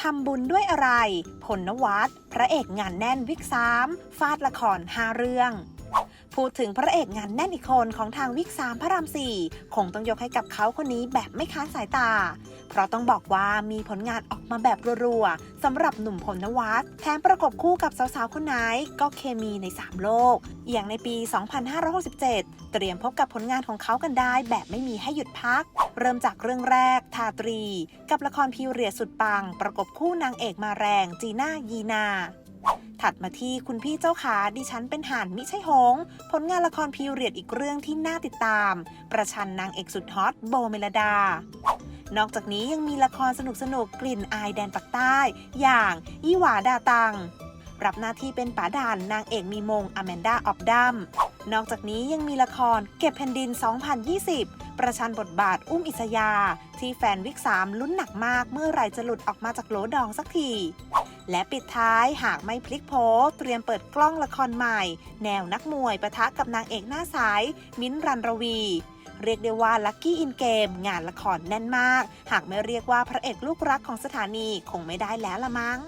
ทำบุญด้วยอะไร ผลนวัตพระเอกงานแน่นวิกสามฟาดละครห้าเรื่อง พูดถึงพระเอกงานแน่นอีกคนของทางวิกสามพระรามสี่คงต้องยกให้กับเขาคนนี้แบบไม่ค้านสายตา เพราะต้องบอกว่ามีผลงานออกมาแบบรัวๆสำหรับหนุ่มพลนวัตแถมประกบคู่กับสาวๆคนไหนก็เคมีใน 3 โลก อย่างในปี 2567 เตรียมพบกับผลงานของเขากันได้แบบไม่มีให้หยุดพัก เริ่มจากเรื่องแรก ทาตรี กับละครพิวเรียสุดปัง ประกบคู่นางเอกมาแรงจีน่ายีนา ถัดมาที่คุณพี่เจ้าขาดิฉันเป็นห่านมิใช่หง ผลงานละครพิเรียดอีกเรื่องที่น่าติดตาม ประชันนางเอกสุดฮอตโบเมลดานอกจากนี้ยังมีละครสนุกๆกลิ่นอายแดนปักใต้ อย่างอีหวาดาตัง รับหน้าที่เป็นป๋าด่านนางเอกมีมงอแมนดาออบดัมนอกจากนี้ยังมีละครเก็บแผ่นดิน 2020 ประชันบทบาทอุ้มอิสยา ที่แฟนวิกสามลุ้นหนักมากเมื่อไรจะหลุดออกมาจากโหลดองสักที และปิดท้ายหากไม่พลิกโผเตรียมเปิดกล้องละครใหม่ แนวนักมวยปะทะกับนางเอกหน้าสาย มิ้นท์รันรวี เรียกได้ว่าลัคกี้อินเกมงานละครแน่นมาก หากไม่เรียกว่าพระเอกลูกรักของสถานีคงไม่ได้แล้วละมั้ง